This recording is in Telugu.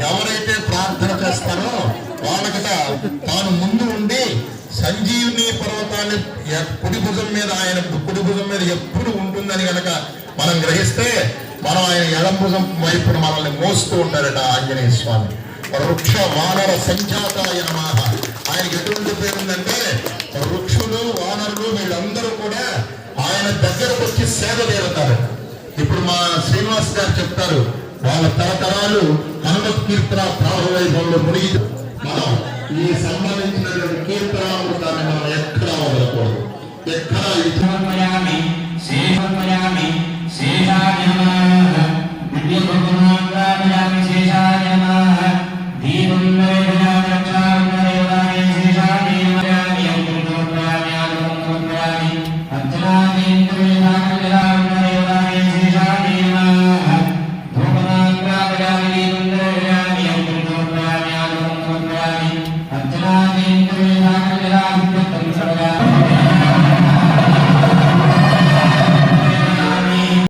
ఎవరైతే ప్రార్థన చేస్తారో వాళ్ళకట తాను ముందు ఉండి సంజీవుని పర్వతాన్ని కుడి భుజం మీద ఆయన కుడి భుజం మీద ఎప్పుడు ఉంటుందని కనుక మనం గ్రహిస్తే మనం ఆయన ఎడం భుజం వైపున మనల్ని మోస్తూ ఉంటారట ఆంజనేయ స్వామి. వృక్ష వానర సంజాతాయ నమః. ఆయనకి ఎటువంటి పేరు ఉందంటే వృక్షులు వానరులు వీళ్ళందరూ కూడా ఆయన దగ్గరకు వచ్చి సేవ చేరుతారు. ఇప్పుడు మా శ్రీనివాస్ గారు చెప్తారు వాళ్ళ తరతరాలు హనుమత్ కీర్తన ప్రాణవైభవంలో మునిగి మనం ఈ సంబంధించినటువంటి కీర్తనామృతాన్ని మనం ఎక్కడా వదలకూడదు. ఎక్కడా ఇది సమర్పయామి శేషాయ నమః దివ్యభగవాన్